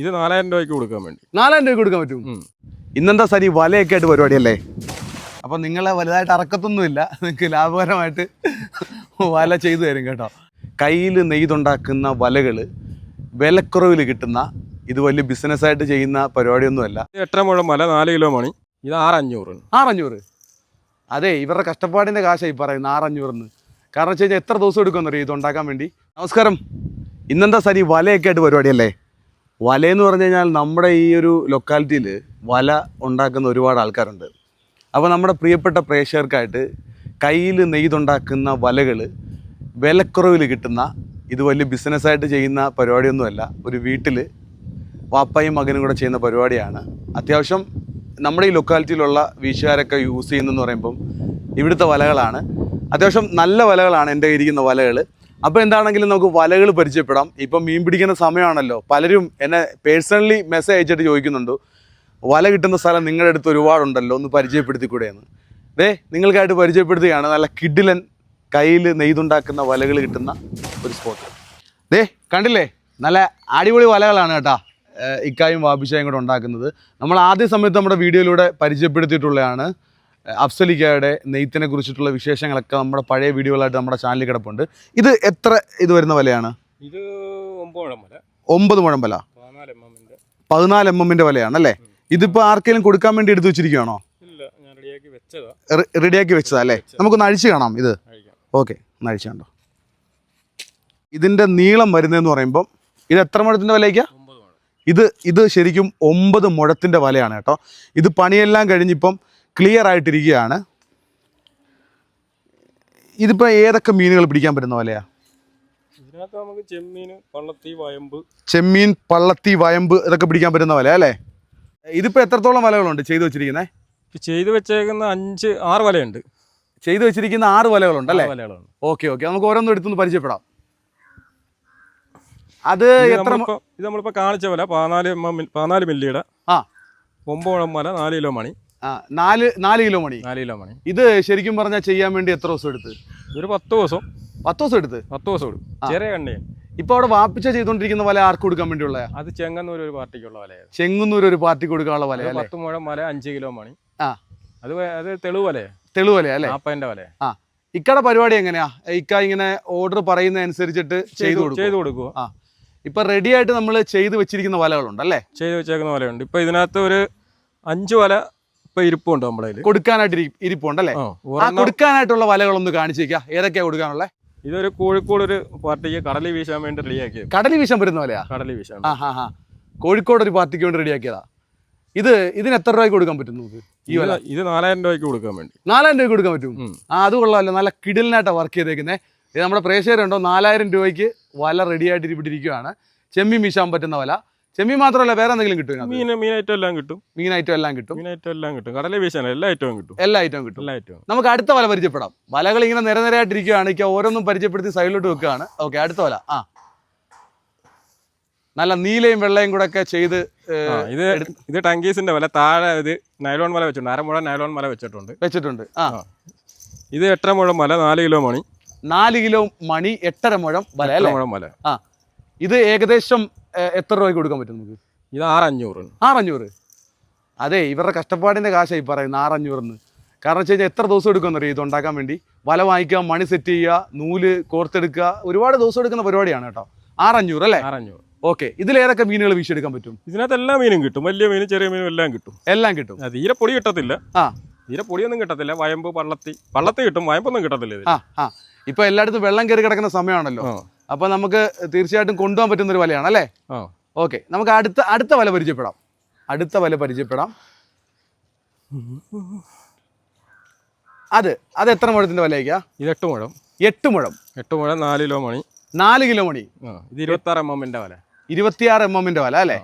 ഇത് നാലായിരം രൂപയ്ക്ക് കൊടുക്കാൻ വേണ്ടി. നാലായിരം രൂപയ്ക്ക് കൊടുക്കാൻ പറ്റും. ഇന്നെന്താ സരി വലയൊക്കെ ആയിട്ട് പരിപാടിയല്ലേ? അപ്പം നിങ്ങളെ വലുതായിട്ട് അറക്കത്തൊന്നുമില്ല. നിങ്ങൾക്ക് ലാഭകരമായിട്ട് വല ചെയ്തു തരും കേട്ടോ. കയ്യിൽ നെയ്തുണ്ടാക്കുന്ന വലകൾ വിലക്കുറവിൽ കിട്ടുന്ന ഇത് വലിയ ബിസിനസ്സായിട്ട് ചെയ്യുന്ന പരിപാടിയൊന്നുമല്ല. എട്ടര മുഴം മല നാല് കിലോ മണി. ഇത് ആറഞ്ഞൂറ്. ആറഞ്ഞൂറ്. അതെ ഇവരുടെ കഷ്ടപ്പാടിന്റെ കാശായി പറയുന്നത് ആറഞ്ഞൂറെന്ന്. കാരണം വെച്ച് കഴിഞ്ഞാൽ എത്ര ദിവസം എടുക്കുമെന്നറിയോ ഇത് ഉണ്ടാക്കാൻ വേണ്ടി? നമസ്കാരം. ഇന്നെന്താ സരി വലയൊക്കെ ആയിട്ട് പരിപാടിയല്ലേ? വലയെന്ന് പറഞ്ഞു കഴിഞ്ഞാൽ നമ്മുടെ ഈ ഒരു ലൊക്കാലിറ്റിയിൽ വല ഉണ്ടാക്കുന്ന ഒരുപാട് ആൾക്കാരുണ്ട്. അപ്പോൾ നമ്മുടെ പ്രിയപ്പെട്ട പ്രേക്ഷകർക്കായിട്ട് കയ്യിൽ നെയ്തുണ്ടാക്കുന്ന വലകൾ വിലക്കുറവിൽ കിട്ടുന്ന ഇത് വലിയ ബിസിനസ്സായിട്ട് ചെയ്യുന്ന പരിപാടിയൊന്നുമല്ല ഒരു വീട്ടിൽ വാപ്പയും മകനും കൂടെ ചെയ്യുന്ന പരിപാടിയാണ്. അത്യാവശ്യം നമ്മുടെ ഈ ലൊക്കാലിറ്റിയിലുള്ള വീശുകാരൊക്കെ യൂസ് ചെയ്യുന്നതെന്ന് പറയുമ്പം ഇവിടുത്തെ വലകളാണ്. അത്യാവശ്യം നല്ല വലകളാണ് എന്റെ ഇരിക്കുന്ന വലകൾ അപ്പോൾ എന്താണെങ്കിലും നമുക്ക് വലകൾ പരിചയപ്പെടാം. ഇപ്പം മീൻ പിടിക്കുന്ന സമയമാണല്ലോ പലരും എന്നെ പേഴ്സണലി മെസ്സേജ് അയച്ചിട്ട് ചോദിക്കുന്നുണ്ട്. വല കിട്ടുന്ന സ്ഥലം നിങ്ങളുടെ അടുത്ത് ഒരുപാടുണ്ടല്ലോ ഒന്ന് പരിചയപ്പെടുത്തിക്കൂടെയെന്ന്. ദേ നിങ്ങൾക്കായിട്ട് പരിചയപ്പെടുത്തുകയാണ്. നല്ല കിഡിലൻ കയ്യിൽ നെയ്തുണ്ടാക്കുന്ന വലകൾ കിട്ടുന്ന ഒരു സ്പോട്ട് ദേ കണ്ടില്ലേ? നല്ല അടിപൊളി വലകളാണ് കേട്ടാ ഇക്കായും വാബിഷായും കൂടെ ഉണ്ടാക്കുന്നത്. നമ്മൾ ആദ്യ സമയത്ത് നമ്മുടെ വീഡിയോയിലൂടെ പരിചയപ്പെടുത്തിയിട്ടുള്ളതാണ്. അഫ്സലിക്കയുടെ നെയ്ത്തിനെ കുറിച്ചിട്ടുള്ള വിശേഷങ്ങളൊക്കെ നമ്മുടെ പഴയ വീഡിയോകളായിട്ട് നമ്മുടെ ചാനലിൽ കിടപ്പുണ്ട്. ഇത് എത്ര ഇത് വരുന്ന വലയാണ്? ഇത് ഒമ്പത് മുഴം വല പതിനാല് എം എമ്മിന്റെ. വിലയാണ് അല്ലേ? ഇതിപ്പോ ആർക്കെങ്കിലും കൊടുക്കാൻ വേണ്ടി എടുത്തു വെച്ചിരിക്കുകയാണോ റെഡിയാക്കി വെച്ചതാ അല്ലേ? നമുക്കൊന്ന് നഴിച്ചു കാണാം ഇത്. ഓക്കെ ഒന്ന് അഴിച്ച് കണ്ടോ. ഇതിന്റെ നീളം വരുന്നതെന്ന് പറയുമ്പം ഇത് എത്ര മുഴത്തിന്റെ വിലയ്ക്കാ? ഇത് ഇത് ശരിക്കും ഒമ്പത് മുഴത്തിന്റെ വലയാണ് കേട്ടോ. ഇത് പണിയെല്ലാം കഴിഞ്ഞിപ്പം ക്ലിയർ ആയിട്ടിരിക്കുകയാണ്. ഇതിപ്പോ ഏതൊക്കെ മീനുകൾ പിടിക്കാൻ പറ്റുന്ന പോലെയാ? ഇതിനകത്ത് നമുക്ക് ചെമ്മീൻ പള്ളത്തി വയമ്പ്. ചെമ്മീൻ പള്ളത്തി വയമ്പ് ഇതൊക്കെ പിടിക്കാൻ പറ്റുന്ന വല അല്ലേ? ഇതിപ്പോ എത്രത്തോളം വലകളുണ്ട് ചെയ്തു വെച്ചിരിക്കുന്നത് ചെയ്തു ചെയ്ത് വെച്ചേക്കുന്ന അഞ്ച് ആറ് വലയുണ്ട്. ചെയ്തു വെച്ചിരിക്കുന്ന ആറ് വലകളുണ്ട് അല്ലേ? Okay okay. നമുക്ക് ഓരോന്നും എടുത്തൊന്ന് പരിചയപ്പെടാം. അത് എത്ര ഇത് നമ്മളിപ്പോ കാണിച്ച പോലെ പതിനാല് പതിനാല് മില്ലിയുടെ. ആ. ഒമ്പത് മല നാല് കിലോ മണി. നാല് നാല് കിലോ മണി. നാല് കിലോ മണി. ഇത് ശരിക്കും പറഞ്ഞാൽ ചെയ്യാൻ വേണ്ടി എത്ര ദിവസം എടുത്ത്? ഒരു പത്ത് ദിവസം. പത്ത് ദിവസം എടുത്ത്? പത്ത് ദിവസം എടുക്കും. ചെറിയ കണ്ണിയാണ് ഇപ്പൊ അവിടെ വാപ്പിച്ച ചെയ്തോണ്ടിരിക്കുന്ന വല ആർക്ക് കൊടുക്കാൻ വേണ്ടിയുള്ള? അത് ചെങ്ങന്നൂർ ഒരു പാർട്ടിക്കുള്ള വലയാണ്. ചെങ്ങന്നൂർ ഒരു പാർട്ടി കൊടുക്കാനുള്ള വല പത്ത് മുഴം മല അഞ്ച് കിലോ മണി. ആ. അത് അത് തെളിവ് വലയാ. തെളിവല അല്ലേ? നാപ്പതിന്റെ വല ആ. ഇക്കടെ പരിപാടി എങ്ങനെയാ? ഇക്ക ഇങ്ങനെ ഓർഡർ പറയുന്ന അനുസരിച്ചിട്ട് ചെയ്ത് കൊടുക്കുക ആ. ഇപ്പൊ റെഡി ആയിട്ട് നമ്മൾ ചെയ്ത് വെച്ചിരിക്കുന്ന വലകളുണ്ട് അല്ലേ? ചെയ്ത് വെച്ചേക്കുന്ന വലയുണ്ട്. ഇപ്പൊ ഇതിനകത്ത് ഒരു അഞ്ച് വല ഇപ്പൊ ഇരിപ്പുണ്ട് നമ്മളെ കൊടുക്കാനായിട്ട് ഇരിപ്പുണ്ട് ഒരെണ്ണം കൊടുക്കാനായിട്ടുള്ള വലകളൊന്ന് കാണിച്ചേക്കാം. ഏതൊക്കെയാ കൊടുക്കാനുള്ള? ഇതൊരു കോഴിക്കോട് ഒരു പാർട്ടിക്ക് കടലി വീശാൻ വേണ്ടി റെഡിയാക്കിയത് കടലി വീശാൻ വരുന്ന പോലെയാ? കടലി വീശാൻ ആ ഹാ ഹാ കോഴിക്കോട് ഒരു പാർട്ടിക്ക് വേണ്ടി റെഡിയാക്കിയതാ ഇത് ഇതിന് എത്ര രൂപയ്ക്ക് കൊടുക്കാൻ പറ്റും നമുക്ക് ഈ വില? ഇത് നാലായിരം രൂപയ്ക്ക് കൊടുക്കാൻ വേണ്ടി. നാലായിരം രൂപയ്ക്ക് കൊടുക്കാൻ പറ്റും? ആ അത് കൊള്ളാമല്ലോ നല്ല കിടിലിനായിട്ടാണ് വർക്ക് ചെയ്തേക്കുന്നത് ഇത് നമ്മുടെ പ്രേക്ഷകരുണ്ടോ? നാലായിരം രൂപയ്ക്ക് വല റെഡി ആയിട്ട് ഇരിപ്പിട്ടിരിക്കുകയാണ് ചെമ്മീൻ വീശാൻ പറ്റുന്ന വല. ചെമ്മീൻ മാത്രമല്ല വേറെ എന്തെങ്കിലും കിട്ടും? മീൻ മീൻ ഐറ്റം എല്ലാം കിട്ടും. മീൻ ഐറ്റം എല്ലാം കിട്ടും. മീൻ ഐറ്റം എല്ലാം കിട്ടും. കടലെ വീശാൻ എല്ലാ ഐറ്റവും കിട്ടും. എല്ലാ ഐറ്റവും കിട്ടും. എല്ലാ ഐറ്റവും നമുക്ക് അടുത്ത വല പരിചയപ്പെടാം. വലകൾ ഇങ്ങനെ നിരനിരയായിട്ടിരിക്കുകയാണ് എനിക്ക് ഓരോന്നും പരിചയപ്പെടുത്തി സൈഡിലോട്ട് വെക്കുകയാണ്. ഓക്കെ അടുത്ത വല. ആ. നല്ല നീലയും വെള്ളയും കൂടെ ഒക്കെ ചെയ്ത് ഇത് ഇത് ടങ്കീസിന്റെ വല. താഴെ ഇത് നൈലോൺ മല വെച്ചിട്ടുണ്ട്. അരമുഴ നൈലോൺ മല വെച്ചിട്ടുണ്ട്. വെച്ചിട്ടുണ്ട്. ആ. ഇത് എട്ടര മുഴം മല നാല് കിലോ മണി. നാല് കിലോ മണി എട്ടര മുഴം വല അല്ലേ? മുഴം വല. ആ. ഇത് ഏകദേശം എത്ര രൂപയ്ക്ക് കൊടുക്കാൻ പറ്റും നമുക്ക്? ഇത് ആറഞ്ഞൂറ്. ആറഞ്ഞൂറ്? അതെ ഇവരുടെ കഷ്ടപ്പാടിന്റെ കാശായി പറയുന്നത് ആറഞ്ഞൂറെന്ന്. കാരണം വെച്ച് കഴിഞ്ഞാൽ എത്ര ദിവസം എടുക്കുമെന്നറിയോ ഇത് ഉണ്ടാക്കാൻ വേണ്ടി? വല വാങ്ങിക്കുക മണി സെറ്റ് ചെയ്യുക നൂൽ കോർത്തെടുക്കുക ഒരുപാട് ദിവസം എടുക്കുന്ന പരിപാടിയാണ് കേട്ടോ. ആറഞ്ഞൂറ് അല്ലേ? ആറഞ്ഞൂറ്. ഓക്കെ ഇതിലേതൊക്കെ മീനുകൾ വീശിയെടുക്കാൻ പറ്റും? ഇതിനകത്ത് എല്ലാ മീനും കിട്ടും. വലിയ മീനും ചെറിയ മീനും എല്ലാം കിട്ടും. എല്ലാം കിട്ടും. തീരെ പൊടി കിട്ടത്തില്ല. ആ. തീരെ പൊടിയൊന്നും കിട്ടത്തില്ല. വയമ്പ് പള്ളത്തി. പള്ളത്തി കിട്ടും വയമ്പൊന്നും കിട്ടത്തില്ല ആ ആ. ഇപ്പൊ എല്ലായിടത്തും വെള്ളം കയറി കിടക്കുന്ന സമയമാണല്ലോ. ആ അപ്പൊ നമുക്ക് തീർച്ചയായിട്ടും കൊണ്ടുപോകാൻ പറ്റുന്ന ഒരു വലയാണ് അല്ലേ? ഓക്കെ. നമുക്ക് അടുത്ത അടുത്ത വല പരിചയപ്പെടാം. അടുത്ത വല പരിചയപ്പെടാം. അത് അത് എത്ര മുഴത്തിന്റെ വലയ്ക്കാ ഇത് എട്ട് മുഴം. എട്ട് മുഴം. എട്ട് മുഴം നാല് കിലോ മണി. നാല് കിലോ മണി. ഇരുപത്തിയാറ് ഇത് ഇരുപത്താറ് എം എമ്മിന്റെ വല. ഇരുപത്തിയാറ് എം എമ്മിന്റെ വല അല്ലേ?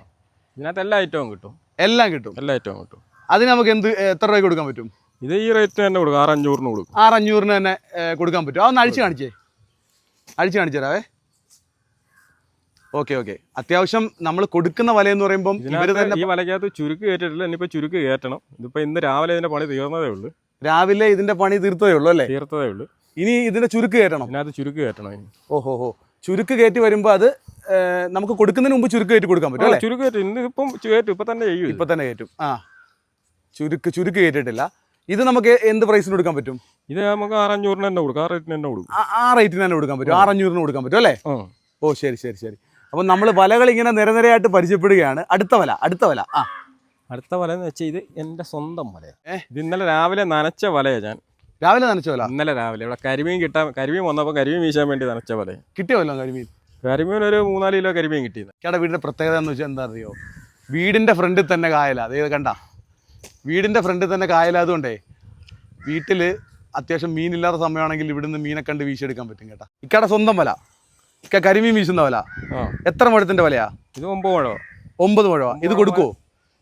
ഇതിനകത്ത് എല്ലാ ഐറ്റവും കിട്ടും. എല്ലാം കിട്ടും. എല്ലാ ഐറ്റവും കിട്ടും. അതിന് നമുക്ക് എന്ത് എത്ര രൂപയ്ക്ക് കൊടുക്കാൻ പറ്റും? ഇത് ഈ റേറ്റ് തന്നെ കൊടുക്കും ആറഞ്ഞൂറിന് കൊടുക്കും. ആറഞ്ഞൂറിന് തന്നെ കൊടുക്കാൻ പറ്റും. അതൊന്ന് അഴിച്ച് കാണിച്ചേ. അഴിച്ച് കാണിച്ചു തരാവേ. Okay okay. അത്യാവശ്യം നമ്മൾ കൊടുക്കുന്ന വല എന്ന് പറയുമ്പോൾ ഈ വലക്കകത്ത് ചുരുക്ക് കയറ്റിട്ടില്ല ഇനിയിപ്പോൾ ചുരുക്ക് കയറ്റണം. ഇതിപ്പോൾ ഇന്ന് രാവിലെ ഇതിന്റെ പണി തീർന്നതേ ഉള്ളൂ. രാവിലെ ഇതിന്റെ പണി തീർത്തതേ ഉള്ളൂ അല്ലേ? തീർത്തതേ ഉള്ളൂ. ഇനി ഇതിന്റെ ചുരുക്ക് കയറ്റണം. ഇതിനകത്ത് ചുരുക്ക് കയറ്റണം ഇനി. ഓഹോ ഹോ ചുരുക്ക് കയറ്റി വരുമ്പോൾ അത് നമുക്ക് കൊടുക്കുന്നതിന് മുമ്പ് ചുരുക്ക് കയറ്റി കൊടുക്കാൻ പറ്റും അല്ലേ? കയറ്റും. ഇന്ന് ഇപ്പം കയറ്റും. ഇപ്പൊ തന്നെ ചെയ്യും ഇപ്പം ഇപ്പൊ തന്നെ കയറ്റും. ആ. ചുരുക്ക് ചുരുക്ക് കയറ്റിട്ടില്ല ഇത് നമുക്ക് എന്ത് പ്രൈസിന് കൊടുക്കാൻ പറ്റും? ഇത് നമുക്ക് ആറഞ്ഞൂറിന് തന്നെ കൊടുക്കാം. ആ റേറ്റിന് തന്നെ കൊടുക്കും. ആ- റേറ്റിന് തന്നെ കൊടുക്കാൻ പറ്റും. ആറഞ്ഞൂറിന് കൊടുക്കാൻ പറ്റും അല്ലേ? ഓ ശരി ശരി ശരി. അപ്പം നമ്മൾ വലകൾ ഇങ്ങനെ നിരനിരയായിട്ട് പരിചയപ്പെടുകയാണ്. അടുത്ത വല അടുത്ത വല. ആ. അടുത്ത വല എന്ന് വെച്ചാൽ ഇത് എന്റെ സ്വന്തം വലയാണ് ഏഹ് ഇത് ഇന്നലെ രാവിലെ നനച്ച വലയാണ് ഞാൻ. രാവിലെ നനച്ച വല? ഇന്നലെ രാവിലെ. ഇവിടെ കരിമീൻ കിട്ടാൻ കരിമീൻ വന്നപ്പോൾ കരിമീൻ വീശാൻ വേണ്ടി നനച്ച വല കിട്ടിയല്ലോ കരിമീൻ? കരിമീൻ ഒരു മൂന്നാൽ കിലോ കരിമീൻ കിട്ടിയത്. കേട്ടോ വീടിന്റെ പ്രത്യേകത എന്ന് വെച്ചാൽ എന്താ അറിയോ? വീടിന്റെ ഫ്രണ്ടിൽ തന്നെ കായല. അതായത് കണ്ട. വീടിന്റെ ഫ്രണ്ടിൽ തന്നെ കായലായതുകൊണ്ടേ വീട്ടിൽ അത്യാവശ്യം മീനില്ലാത്ത സമയമാണെങ്കിൽ ഇവിടുന്ന് മീനെ കണ്ട് വീശിയെടുക്കാൻ പറ്റും കേട്ടാ. ഇക്കട സ്വന്തം വല. ഇക്ക കരിമീൻ വീശുന്ന വല. എത്ര മുഴത്തിന്റെ വലയാ? ഇത് ഒമ്പത് മുഴ ഒമ്പത് മുഴ ഇത് കൊടുക്കുവോ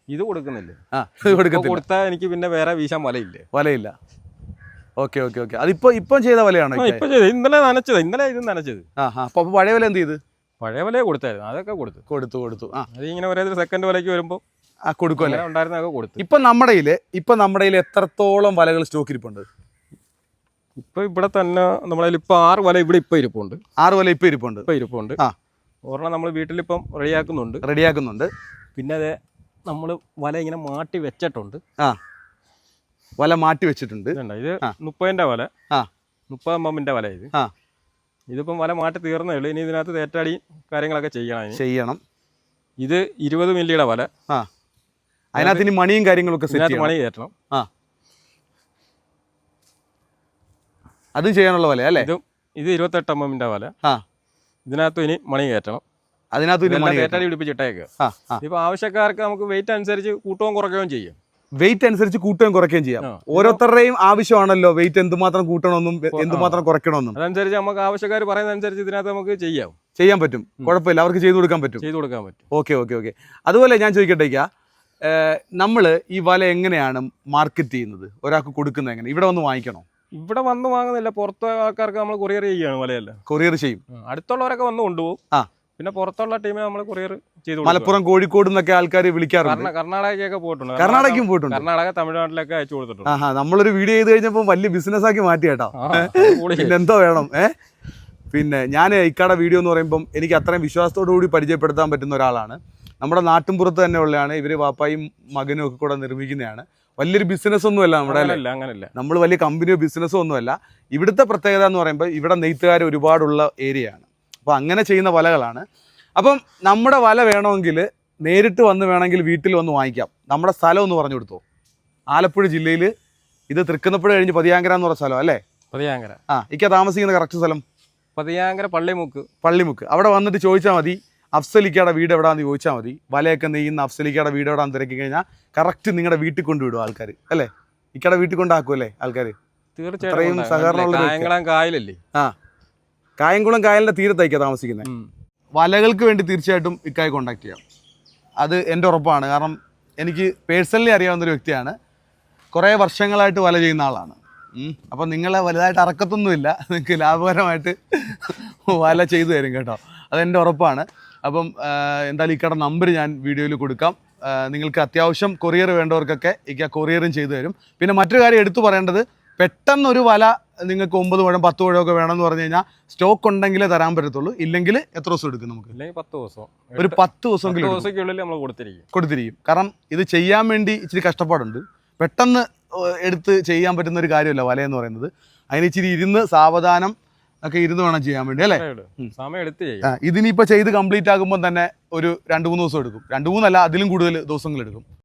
ഇത് കൊടുക്കുന്നില്ല. ആ ഇത് കൊടുക്കത്തില്ല. കൊടുത്താൽ എനിക്ക് പിന്നെ വേറെ വീശാൻ വലയില്ലേ. വലയില്ല. Okay okay okay. അതിപ്പോ ഇപ്പം ചെയ്ത വലയാണോ? ഇപ്പൊ ചെയ്ത് ഇന്നലെ നനച്ചത്. ഇന്നലെ ഇത് നനച്ചത്. ആ ആ. അപ്പൊ പഴയ വല എന്ത് ചെയ്ത്? പഴയ വലയെ കൊടുത്തായിരുന്നു. അതൊക്കെ കൊടുത്തു. കൊടുത്തു കൊടുത്തു. ആ. അത് ഇങ്ങനെ ഒരേ സെക്കൻഡ് വലയ്ക്ക് വരുമ്പോൾ കൊടുക്കുമല്ലേ കൊടുത്തു. ഇപ്പൊ നമ്മുടെ ഇപ്പൊ നമ്മുടെ എത്രത്തോളം വലകൾ സ്റ്റോക്ക് ഇരിപ്പുണ്ട്? ഇപ്പൊ ഇവിടെ തന്നെ നമ്മളെ ഇപ്പൊ ആറ് വല ഇവിടെ ഇപ്പൊ ഇരിപ്പുണ്ട്. ആറ് വല ഇപ്പൊ ഇരിപ്പുണ്ട്. ഇപ്പൊ ഇരിപ്പുണ്ട്. ആ. ഒരെണ്ണം നമ്മൾ വീട്ടിലിപ്പം റെഡിയാക്കുന്നുണ്ട്. റെഡിയാക്കുന്നുണ്ട്. പിന്നെ അതെ നമ്മൾ വല ഇങ്ങനെ മാറ്റി വെച്ചിട്ടുണ്ട്. ആ. വല മാറ്റി വെച്ചിട്ടുണ്ട്. ഇത്. മുപ്പതിന്റെ വല. ആ. മുപ്പത് അമ്മമ്മിന്റെ വല ഇത്. ആ. ഇതിപ്പം വല മാറ്റി തീർന്നേ ഉള്ളൂ. ഇനി ഇതിനകത്ത് തേറ്റാടി കാര്യങ്ങളൊക്കെ ചെയ്യണം ചെയ്യണം. ഇത് ഇരുപത് മില്ലിയുടെ വല. ആ. അതിനകത്ത് ഇനി മണിയും കാര്യങ്ങളൊക്കെ സെറ്റ് മണി കയറ്റണം. ആ. അതും ചെയ്യാനുള്ള വല അല്ലേ? ഇത് ഇരുപത്തെട്ട് എമ്മിന്റെ വല. ആ. ഇതിനകത്ത് ഇനി മണി കയറ്റണം. അതിനകത്ത് ആ ആ. ഇപ്പൊ ആവശ്യക്കാർക്ക് നമുക്ക് വെയിറ്റ് അനുസരിച്ച് കൂട്ടവും കുറയ്ക്കുകയും ചെയ്യാം. വെയിറ്റ് അനുസരിച്ച് കൂട്ടുകയും കുറയ്ക്കുകയും ചെയ്യാം. ഓരോരുത്തരുടെയും ആവശ്യമാണല്ലോ വെയിറ്റ് എന്തുമാത്രം കൂട്ടണമെന്നും എന്തുമാത്രം കുറയ്ക്കണമെന്നും. അതനുസരിച്ച് നമുക്ക് ആവശ്യക്കാർ പറയുന്ന അനുസരിച്ച് ഇതിനകത്ത് നമുക്ക് ചെയ്യാം. ചെയ്യാൻ പറ്റും. കുഴപ്പമില്ല. അവർക്ക് ചെയ്തു കൊടുക്കാൻ പറ്റും. ചെയ്തു കൊടുക്കാൻ പറ്റും. Okay okay okay. അതുപോലെ ഞാൻ ചോദിക്കട്ടേക്ക നമ്മൾ ഈ വല എങ്ങനെയാണ് മാർക്കറ്റ് ചെയ്യുന്നത്? ഒരാൾക്ക് കൊടുക്കുന്നത് എങ്ങനെ? ഇവിടെ വന്ന് വാങ്ങിക്കണോ? ഇവിടെ വന്ന് വാങ്ങുന്നില്ല. പുറത്തെ ആൾക്കാർക്ക് നമ്മൾ കൊറിയർ ചെയ്യുകയാണ് വലയല്ല. കൊറിയർ ചെയ്യും. അടുത്തുള്ളവരൊക്കെ വന്ന് കൊണ്ടുപോകും. ആ. പിന്നെ പുറത്തുള്ള ടീമിനെ നമ്മൾ കൊറിയർ ചെയ്തു മലപ്പുറം കോഴിക്കോട് നിന്നൊക്കെ ആൾക്കാർ വിളിക്കാറുണ്ട്. കർണാടകയൊക്കെ പോയിട്ടുണ്ട്. കർണാടകയ്ക്കും പോയിട്ടുണ്ട്. കർണാടക തമിഴ്നാട്ടിലൊക്കെ അയച്ചു കൊടുത്തിട്ടുണ്ട്. ആഹാ നമ്മളൊരു വീഡിയോ ചെയ്ത് കഴിഞ്ഞപ്പോൾ വലിയ ബിസിനസ് ആക്കി മാറ്റി കേട്ടോ എന്തോ വേണം ഏഹ് പിന്നെ ഞാൻ ഇക്കാടെ വീഡിയോ എന്ന് പറയുമ്പം എനിക്ക് അത്രയും വിശ്വാസത്തോടു കൂടി പരിചയപ്പെടുത്താൻ പറ്റുന്ന ഒരാളാണ്. നമ്മുടെ നാട്ടിൻപുറത്ത് തന്നെ ഉള്ളതാണ്. ഇവർ വാപ്പായും മകനും ഒക്കെ കൂടെ നിർമ്മിക്കുന്നതാണ്. വലിയൊരു ബിസിനസ് ഒന്നുമല്ല നമ്മുടെ അങ്ങനല്ല നമ്മൾ വലിയ കമ്പനിയോ ബിസിനസ്സോ ഒന്നുമല്ല. ഇവിടുത്തെ പ്രത്യേകത എന്ന് പറയുമ്പോൾ ഇവിടെ നെയ്ത്തുകാർ ഒരുപാടുള്ള ഏരിയയാണ് അപ്പോൾ അങ്ങനെ ചെയ്യുന്ന വലകളാണ്. അപ്പം നമ്മുടെ വല വേണമെങ്കിൽ നേരിട്ട് വന്ന് വേണമെങ്കിൽ വീട്ടിൽ വന്ന് വാങ്ങിക്കാം. നമ്മുടെ സ്ഥലം ഒന്ന് പറഞ്ഞു കൊടുത്തോ. ആലപ്പുഴ ജില്ലയിൽ ഇത് തൃക്കുന്നപ്പുഴ കഴിഞ്ഞ് പതിയാങ്കര എന്ന് പറഞ്ഞ സ്ഥലം അല്ലേ? പതിയാങ്കര. ആ ഇക്ക താമസിക്കുന്ന കറക്റ്റ് സ്ഥലം? പതിയാങ്കര പള്ളിമുക്ക്. പള്ളിമുക്ക്. അവിടെ വന്നിട്ട് ചോദിച്ചാൽ മതി. അഫ്സലിക്കയുടെ വീട് എവിടാന്ന് ചോദിച്ചാൽ മതി. വലയൊക്കെ നെയ്യുന്ന അഫ്സലിക്കയുടെ വീട് എവിടെയാണെന്ന് തിരക്കി കഴിഞ്ഞാൽ കറക്റ്റ് നിങ്ങളുടെ വീട്ടിൽ കൊണ്ടുവിടും ആൾക്കാർ അല്ലേ? ഇക്കയുടെ വീട്ടിൽ കൊണ്ടാക്കുമല്ലേ ആൾക്കാർ തീർച്ചയായും സഹകരണം സഹകരണമുള്ള കായലല്ലേ? ആ. കായംകുളം കായലിന്റെ തീരത്തായിക്കാണ് താമസിക്കുന്നത് വലകൾക്ക് വേണ്ടി തീർച്ചയായിട്ടും ഇക്കായി കോണ്ടാക്ട് ചെയ്യാം. അത് എന്റെ ഉറപ്പാണ്. കാരണം എനിക്ക് പേഴ്സണലി അറിയാവുന്ന ഒരു വ്യക്തിയാണ്. കുറേ വർഷങ്ങളായിട്ട് വല ചെയ്യുന്ന ആളാണ്. അപ്പം നിങ്ങളെ വലുതായിട്ട് അറക്കത്തൊന്നുമില്ല. നിങ്ങൾക്ക് ലാഭകരമായിട്ട് വല ചെയ്തു തരും കേട്ടോ. അതെന്റെ ഉറപ്പാണ്. അപ്പം എന്തായാലും ഈ കട നമ്പർ ഞാൻ വീഡിയോയിൽ കൊടുക്കാം. നിങ്ങൾക്ക് അത്യാവശ്യം കൊറിയർ വേണ്ടവർക്കൊക്കെ ഇക്ക കൊറിയറും ചെയ്തു തരും. പിന്നെ മറ്റൊരു കാര്യം എടുത്തു പറയേണ്ടത് പെട്ടെന്നൊരു വല നിങ്ങൾക്ക് ഒമ്പത് മുഴം പത്ത് ഒക്കെ വേണമെന്ന് പറഞ്ഞു കഴിഞ്ഞാൽ സ്റ്റോക്ക് ഉണ്ടെങ്കിലേ തരാൻ പറ്റത്തുള്ളൂ. ഇല്ലെങ്കിൽ എത്ര ദിവസം എടുക്കും നമുക്ക്? പത്ത് ദിവസം. ഒരു പത്ത്. നമ്മൾ കൊടുത്തിരിക്കും. കാരണം ഇത് ചെയ്യാൻ വേണ്ടി ഇച്ചിരി കഷ്ടപ്പാടുണ്ട്. പെട്ടെന്ന് എടുത്ത് ചെയ്യാൻ പറ്റുന്ന ഒരു കാര്യമല്ല വല എന്ന് പറയുന്നത്. അതിന് ഇച്ചിരി ഇരുന്ന് സാവധാനം ഒക്കെ ഇരുന്ന് വേണം ചെയ്യാൻ വേണ്ടി അല്ലേ? സമയം എടുത്ത് ചെയ്യും. ആ, ചെയ്ത് കംപ്ലീറ്റ് ആകുമ്പോൾ തന്നെ ഒരു രണ്ട് മൂന്ന് ദിവസം എടുക്കും. രണ്ട് മൂന്നല്ല അതിലും കൂടുതൽ ദിവസങ്ങൾ എടുക്കും.